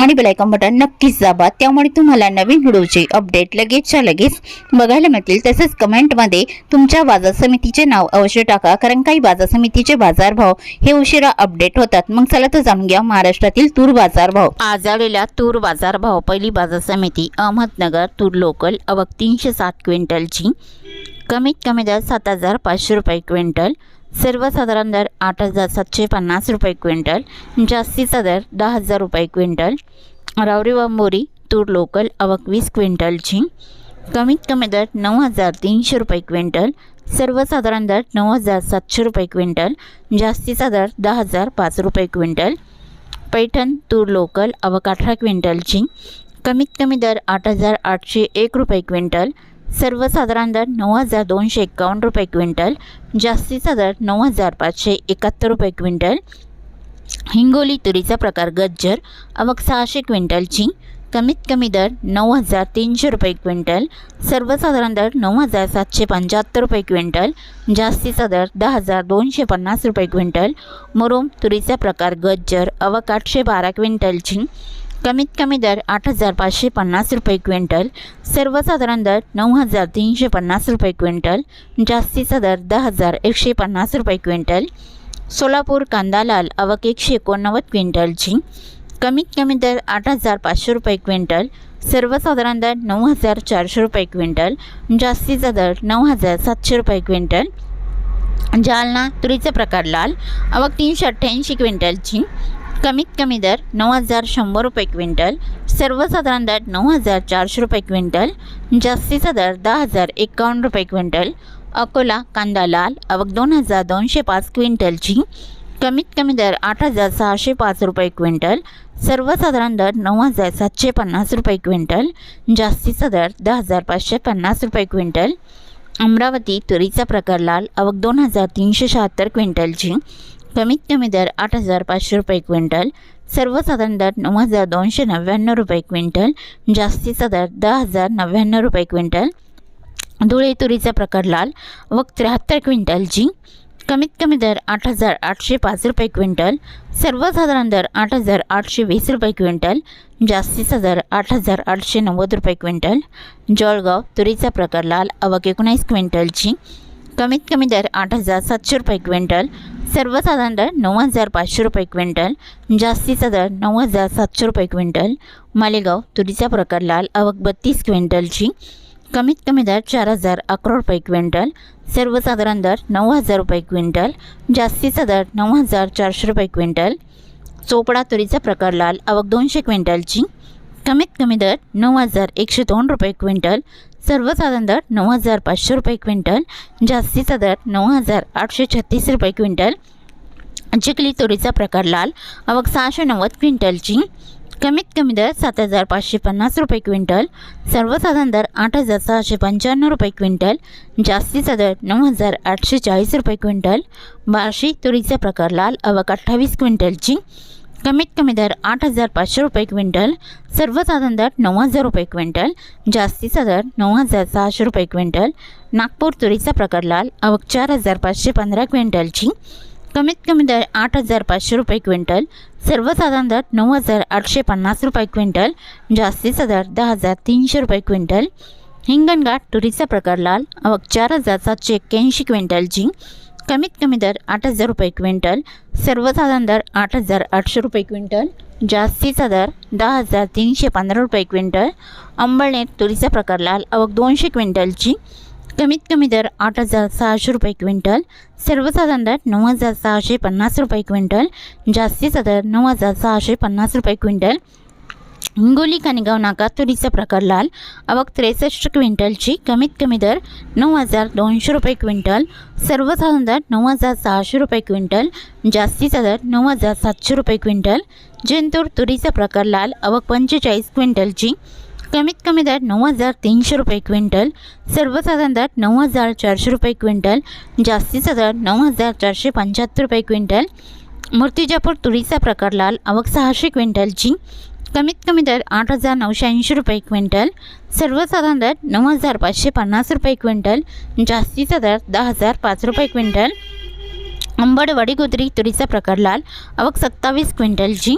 आणि bell icon button नक्कीच दाबा. त्यामुळे तुम्हाला नवीन व्हिडिओचे अपडेट लगेचच्या लगेच बघायला मिळतील. तसेच कमेंटमध्ये तुमच्या बाजार समितीचे नाव अवश्य टाका. कारण काही बाजार समितीचे बाजारभाव हे उशिरा अपडेट होतात. मग चला तर जाणून घ्या महाराष्ट्रातील तूर बाजारभाव. आज आलेला तूर बाजारभाव. पहिली बाजार समिती अहमदनगर तूर लोकल अवक तीनशे सात क्विंटलची. कमीत कमी दर सात हजार पाचशे रुपये क्विंटल. सर्वसाधारण दर आठ हजार सातशे पन्नास रुपये क्विंटल जास्तीचा दर दहा हजार रुपये क्विंटल. रावरी व मोरी तूर लोकल आवक वीस क्विंटलची कमीत कमी दर नऊ हजार तीनशे रुपये क्विंटल सर्वसाधारण दर नऊ हजार सातशे रुपये क्विंटल जास्तीचा दर दहा हजार पाच रुपये क्विंटल. पैठण तूर लोकल अवक अठरा क्विंटलची कमीत कमी दर आठ हजार आठशे एक रुपये क्विंटल सर्वसाधारण दर नऊ हजार दोनशे एकावन्न रुपये क्विंटल जास्तीचा दर नऊ हजार पाचशे एकाहत्तर रुपये क्विंटल. हिंगोली तुरीचा प्रकार गज्जर अवक सहाशे क्विंटलची कमीत कमी दर नऊ हजार तीनशे रुपये क्विंटल. सर्वसाधारण दर नऊ हजार सातशे पंच्याहत्तर रुपये क्विंटल जास्तीचा दर दहा हजार दोनशे पन्नास रुपये क्विंटल. मुरुम तुरीचा प्रकार गज्जर अवक आठशे बारा क्विंटलची कमीत कमी दर आठ हजार पाचशे पन्नास रुपये क्विंटल सर्वसाधारण दर नऊ हजार तीनशे पन्नास रुपये क्विंटल जास्तीचा दर दहा हजार एकशे पन्नास रुपये क्विंटल सोलापूर कांदा लाल अवक एकशे एकोणनव्वद क्विंटलची कमीत कमी दर आठ हजार पाचशे रुपये क्विंटल सर्वसाधारण दर नऊ हजार चारशे रुपये क्विंटल जास्तीचा दर नऊ हजार सातशे रुपये क्विंटल जालना तुरीचा प्रकार लाल अवक तीनशे अठ्ठ्याऐंशी क्विंटलची कमीत कमी दर नऊ हजार शंभर रुपये क्विंटल सर्वसाधारण दर नऊ हजार चारशे रुपये क्विंटल जास्तीचा दर दहा हजार एकावन्न रुपये क्विंटल अकोला कांदा लाल अवक दोन हजार दोनशे पाच क्विंटलची कमीत कमी दर आठ हजार सहाशे पाच रुपये क्विंटल सर्वसाधारण दर नऊ हजार सातशे पन्नास रुपये क्विंटल जास्तीचा दर दहा हजार पाचशे पन्नास रुपये क्विंटल अमरावती तुरीचा प्रकार लाल अवक दोन हजार तीनशे शहात्तर क्विंटलची कमीत कमी दर आठ हजार पाचशे रुपये क्विंटल सर्वसाधारण दर नऊ हजार दोनशे नव्याण्णव रुपये क्विंटल जास्तीचा दर दहा हजार नव्याण्णव रुपये क्विंटल धुळे तुरीचा प्रकार लाल व त्र्याहत्तर क्विंटल जी. कमीत कमी दर आठ हजार आठशे पाच रुपये क्विंटल सर्वसाधारण दर आठ हजार आठशे वीस रुपये क्विंटल जास्तीचा दर आठ हजार आठशे नव्वद रुपये क्विंटल. जळगाव तुरीचा प्रकार लाल अवक एकोणीस क्विंटलची कमीत कमी दर आठ हजार सातशे रुपये क्विंटल सर्वसाधारण दर नऊ हजार पाचशे रुपये क्विंटल जास्तीचा दर नऊ हजार सातशे रुपये क्विंटल मालेगाव तुरीचा प्रकार लाल अवक बत्तीस क्विंटलची कमीत कमी दर चार हजार अकरा रुपये क्विंटल सर्वसाधारण दर नऊ हजार रुपये क्विंटल जास्तीचा दर नऊ हजार चारशे रुपये क्विंटल चोपडा तुरीचा प्रकार लाल अवक दोनशे क्विंटलची कमीत कमी दर नऊ हजार एकशे दोन रुपये क्विंटल सर्वसाधारण दर नऊ हजार पाचशे रुपये क्विंटल जास्तीचा दर नऊ हजार आठशे छत्तीस रुपये क्विंटल. चिखली तुरीचा प्रकार लाल अवक सहाशे नव्वद क्विंटलची. कमीत कमी दर सात हजार पाचशे पन्नास रुपये क्विंटल. सर्वसाधारण दर आठ हजार सहाशे पंच्याण्णव रुपये क्विंटल. जास्तीचा दर नऊ हजार आठशे चाळीस रुपये क्विंटल. बार्शी तुरीचा प्रकार लाल अवक अठ्ठावीस क्विंटलची. कमीत कमी दर आठ हजार पाचशे रुपये क्विंटल सर्वसाधारण दर नऊ हजार रुपये क्विंटल जास्तीचा दर नऊ हजार सहाशे रुपये क्विंटल नागपूर तुरीचा प्रकार लाल अवक चार हजार पाचशे पंधरा क्विंटलची कमीत कमी दर आठ हजार पाचशे रुपये क्विंटल सर्वसाधारण दर नऊ हजार आठशे पन्नास रुपये क्विंटल जास्तीचा दर दहा हजार तीनशे रुपये क्विंटल. हिंगणघाट तुरीचा प्रकार लाल अवक चार हजार सातशे एक्क्याऐंशी क्विंटलची कमीत कमी दर आठ हजार रुपये क्विंटल सर्वसाधारण दर आठ हजार आठशे रुपये क्विंटल जास्तीचा दर दहा हजार तीनशे पंधरा रुपये क्विंटल अंबळनेर तुरीचा प्रकार लाल अवक दोनशे क्विंटलची कमीत कमी दर आठ हजार सहाशे रुपये क्विंटल सर्वसाधारण दर नऊ हजार सहाशे पन्नास रुपये क्विंटल जास्तीचा दर नऊ हजार सहाशे पन्नास रुपये क्विंटल हिंगोली कानेगाव नाका तुरीचा प्रकार लाल. आवक त्रेसष्ट क्विंटलची. कमीत कमी दर नऊ हजार दोनशे रुपये क्विंटल. सर्वसाधारण दर नऊ हजार सहाशे रुपये क्विंटल. जास्तीचा दर नऊ हजार सातशे रुपये क्विंटल. जिंतूर तुरीचा प्रकार लाल. आवक पंचेचाळीस क्विंटलची. कमीत कमी दर नऊ हजार तीनशे रुपये क्विंटल. सर्वसाधारण दर नऊ हजार चारशे रुपये क्विंटल. जास्तीचा दर नऊ हजार चारशे पंच्याहत्तर रुपये क्विंटल. मूर्तिजापूर तुरीचा प्रकार लाल. आवक सहाशे क्विंटलची. कमीत कमी दर आठ हजार नऊशे ऐंशी रुपये क्विंटल सर्वसाधारण दर नऊ हजार पाचशे पन्नास रुपये क्विंटल जास्तीचा दर दहा हजार पाच रुपये क्विंटल. अंबड गोदरी तुरीचा प्रकार लाल आवक सत्तावीस क्विंटलची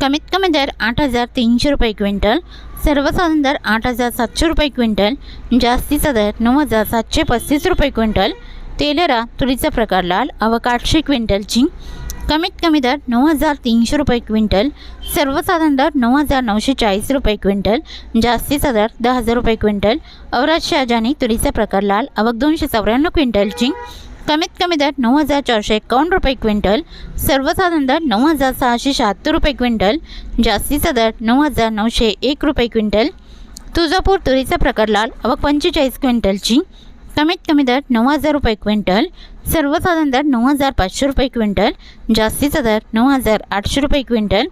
कमीत कमी दर आठ हजार तीनशे रुपये क्विंटल सर्वसाधारण दर आठ हजार सातशे रुपये क्विंटल जास्तीचा दर नऊ हजार सातशे पस्तीस रुपये क्विंटल. तेलरा तुरीचा प्रकार लाल आवक आठशे क्विंटलची कमीत कमी दर नऊ हजार तीनशे रुपये क्विंटल सर्वसाधारण दर नऊ हजार नऊशे चाळीस रुपये क्विंटल जास्तीचा दर दहा हजार रुपये क्विंटल औराज शहाजानी तुरीचा प्रकार लाल आवक दोनशे चौऱ्याण्णव क्विंटलची कमीत कमी दर नऊ हजार चारशे एकावन्न रुपये क्विंटल सर्वसाधारण दर नऊ हजार सहाशे शहात्तर रुपये क्विंटल जास्तीचा दर नऊ हजार नऊशे एक रुपये क्विंटल तुळजापूर तुरीचा प्रकार लाल आवक पंचेचाळीस क्विंटलची कमीत कमी दर नऊ हजार रुपये क्विंटल सर्वसाधारण दर नऊ हजार पाचशे रुपये क्विंटल जास्तीचा दर नऊ हजार आठशे रुपये क्विंटल.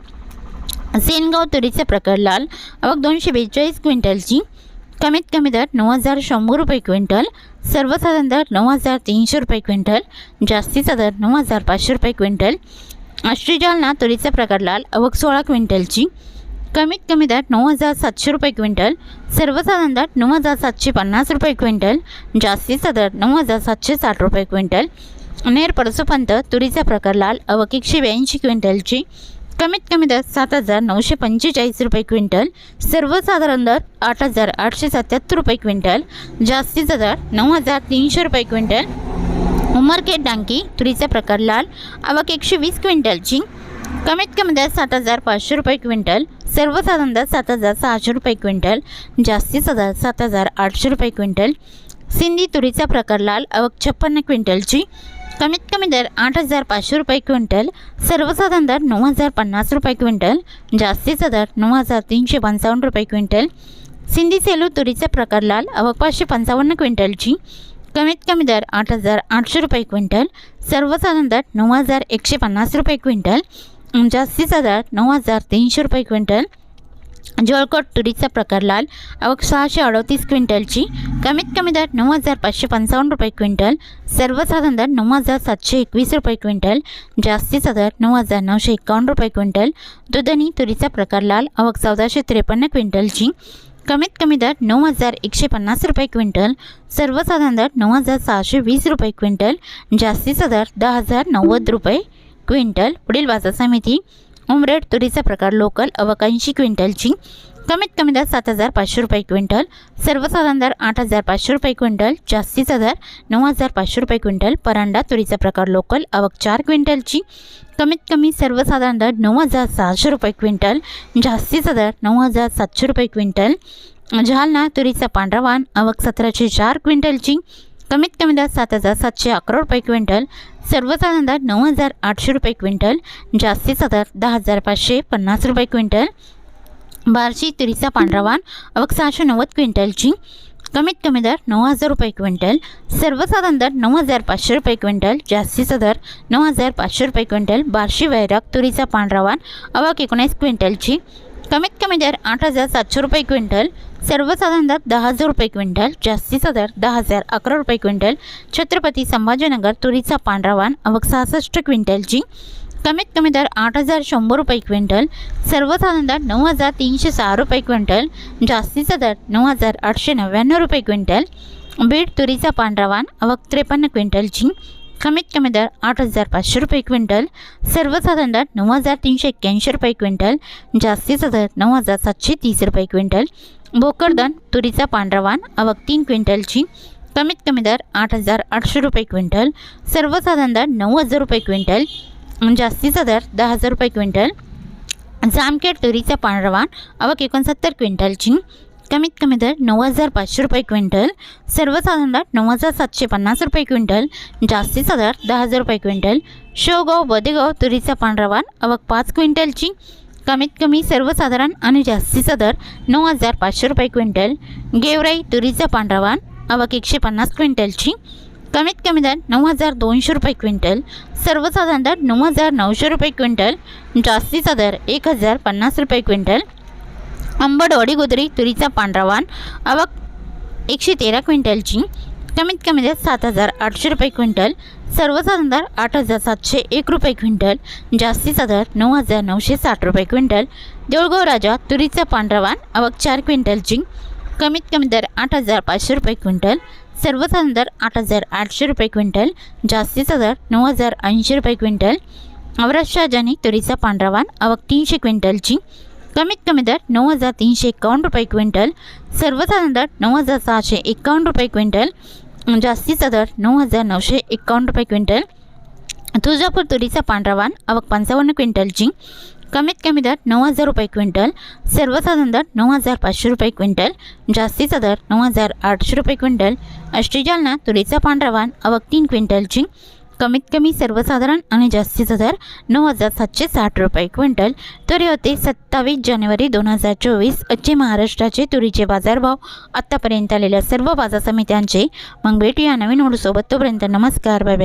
सेनगाव तुरीचा प्रकार लाल आवक दोनशे बेचाळीस क्विंटलची. कमीत कमी दर नऊ हजार शंभर रुपये क्विंटल सर्वसाधारण दर नऊ हजार तीनशे रुपये क्विंटल जास्तीचा दर नऊ हजार पाचशे रुपये क्विंटल. आष्टी जालना तुरीचा प्रकार लाल आवक सोळा क्विंटलची. कमीत कमी दर नऊ हजार सातशे रुपये क्विंटल सर्वसाधारण दर नऊ हजार सातशे पन्नास रुपये क्विंटल जास्तीचा दर नऊ हजार सातशे साठ रुपये क्विंटल. नेर परसोपंत तुरीचा प्रकार लाल अवक एकशे ब्याऐंशी क्विंटलची. कमीत कमी दर सात हजार नऊशे पंचेचाळीस रुपये क्विंटल सर्वसाधारण दर आठ हजार आठशे सत्याहत्तर रुपये क्विंटल जास्तीचा दर नऊ हजार तीनशे रुपये क्विंटल. उमरखेड डांकी तुरीचा प्रकार लाल आवक एकशे वीस क्विंटलची. कमीत कमी दर सात हजार पाचशे रुपये क्विंटल सर्वसाधारण दर सात हजार सहाशे रुपये क्विंटल जास्तीचा दर सात हजार आठशे रुपये क्विंटल. सिंधी तुरीचा प्रकार लाल अवक छप्पन्न क्विंटलची. कमीत कमी दर आठ हजार पाचशे रुपये क्विंटल सर्वसाधारण दर नऊ हजार पन्नास रुपये क्विंटल जास्तीचा दर नऊ हजार तीनशे पंचावन्न रुपये क्विंटल. सिंधी सेलू तुरीचा प्रकार लाल अवक पाचशे पंचावन्न क्विंटलची. कमीत कमी दर आठ हजार आठशे रुपये क्विंटल सर्वसाधारण दर नऊ हजार एकशे पन्नास रुपये क्विंटल. जास्तीचा दर नऊ हजार तीनशे रुपये क्विंटल. जळकोट तुरीचा प्रकार लाल. आवक सहाशे अडतीस क्विंटलची. कमीत कमी दर नऊ हजार पाचशे पंचावन्न रुपये क्विंटल. सर्वसाधारण दर नऊ हजार सातशे एकवीस रुपये क्विंटल. जास्तीचा दर नऊ हजार नऊशे एकावन्न रुपये क्विंटल. दुधनी तुरीचा प्रकार लाल. आवक चौदाशे त्रेपन्न क्विंटलची. कमीत कमी दर नऊ हजार एकशे पन्नास रुपये क्विंटल. सर्वसाधारण दर नऊ हजार सहाशे वीस रुपये क्विंटल. जास्तीचा दर दहा हजार नव्वद रुपये क्विंटल पुढील बाजार समिती उमरेड तुरीचा प्रकार लोकल अवकांशी ऐंशी क्विंटलची कमीत कमी दर सात हजार पाचशे रुपये क्विंटल सर्वसाधारण दर आठ हजार पाचशे रुपये क्विंटल जास्तीचा दर नऊ हजार पाचशे रुपये क्विंटल परांडा तुरीचा प्रकार लोकल आवक चार क्विंटलची कमीत कमी सर्वसाधारण दर नऊ हजार सहाशे रुपये क्विंटल जास्तीचा दर नऊ हजार सातशे रुपये क्विंटल जालना तुरीचा पांढरा वाण आवक सतराशे चार क्विंटलची कमीत कमी दर सात हजार सातशे अकरा रुपये क्विंटल सर्वसाधारण दर नऊ हजार आठशे रुपये क्विंटल जास्तीचा दर दहा हजार पाचशे पन्नास रुपये क्विंटल. बार्शी तुरीचा पांढरा वान आवक सहाशे नव्वद क्विंटलची कमीत कमी दर नऊ हजार रुपये क्विंटल सर्वसाधारण दर नऊ हजार पाचशे रुपये क्विंटल जास्तीचा दर नऊ हजार पाचशे रुपये क्विंटल. बार्शी वैराग तुरीचा पांढरा वान अवाक एकोणीस क्विंटलची कमीत कमी दर आठ हजार सातशे रुपये क्विंटल सर्वसाधारण दर दहा हजार रुपये क्विंटल जास्तीचा दर दहा हजार अकरा रुपये क्विंटल छत्रपती संभाजीनगर तुरीचा पांढरा वाण आवक सहासष्ट क्विंटलची कमीत कमी दर आठ हजार शंभर रुपये क्विंटल सर्वसाधारण दर नऊ हजार तीनशे सहा रुपये क्विंटल जास्तीचा दर नऊ हजार आठशे नव्याण्णव रुपये क्विंटल. बीड तुरीचा पांढरा वाण आवक त्रेपन्न क्विंटलची कमीत कमी दर आठ हजार पाचशे रुपये क्विंटल सर्वसाधारण दर नऊ हजार तीनशे एक्क्याऐंशी रुपये क्विंटल जास्तीचा दर नऊ हजार सातशे तीस रुपये क्विंटल. भोकरदन तुरीचा पांढरा वाण आवक तीन क्विंटलची कमीत कमी दर आठ हजार आठशे रुपये क्विंटल सर्वसाधारण दर नऊ हजार रुपये क्विंटल जास्तीचा दर दहा हजार रुपये क्विंटल. जामखेड तुरीचा पांढरा वाण आवक एकोणसत्तर क्विंटलची कमीत कमी दर नऊ हजार पाचशे रुपये क्विंटल सर्वसाधारण दर नऊ हजार सातशे पन्नास रुपये क्विंटल जास्तीचा दर दहा हजार रुपये क्विंटल शेवगाव बदेगाव तुरीचा पांढरा वान आवक पाच क्विंटलची. कमीत कमी सर्वसाधारण आणि जास्तीचा दर नऊ हजार पाचशे रुपये क्विंटल गेवराई तुरीचा पांढरा वान आवक एकशे पन्नास क्विंटलची. कमीत कमी दर नऊ हजार दोनशे रुपये क्विंटल सर्वसाधारण दर नऊ हजार नऊशे रुपये क्विंटल जास्तीचा दर एक हजार पन्नास रुपये क्विंटल अंबडवाडी गोदरी तुरीचा पांढरा वाण आवक एकशे तेरा क्विंटलची कमीत कमी दर सात हजार आठशे रुपये क्विंटल सर्वसाधारण दर आठ हजार सातशे एक रुपये क्विंटल जास्तीचा दर नऊ हजार नऊशे साठ रुपये क्विंटल देऊळगाव राजा तुरीचा पांढरा वाण आवक चार क्विंटलची कमीत कमी दर आठ हजार पाचशे रुपये क्विंटल सर्वसाधारण दर आठ हजार आठशे रुपये क्विंटल जास्तीचा दर नऊ हजार ऐंशी रुपये क्विंटल अवराज शाहजानी तुरीचा पांढरा वाण आवक तीनशे क्विंटलची कमीत कमी दर नऊ हजार तीनशे एकावन्न रुपये क्विंटल सर्वसाधारण दर नऊ हजार सहाशे एकावन्न रुपये क्विंटल जास्तीचा दर नऊ हजार नऊशे एकावन्न रुपये क्विंटल. तुळजापूर तुरीचा पांढरा वाण आवक पंचावन्न क्विंटलची कमीत कमी दर नऊ हजार रुपये क्विंटल सर्वसाधारण दर नऊ हजार पाचशे रुपये क्विंटल जास्तीचा दर नऊ हजार आठशे रुपये क्विंटल. अष्टी जालना तुरीचा पांढरा वाण आवक तीन क्विंटलची कमीत कमी सर्वसाधारण आणि जास्तीचा दर नऊ हजार सातशे साठ रुपये क्विंटल. तरी होते सत्तावीस जानेवारी दोन हजार चोवीस. आजचे महाराष्ट्राचे तुरीचे बाजारभाव आत्तापर्यंत आलेल्या सर्व बाजार समित्यांचे मग भेटूया नवीन ओढसोबत तोपर्यंत नमस्कार बाय बाय.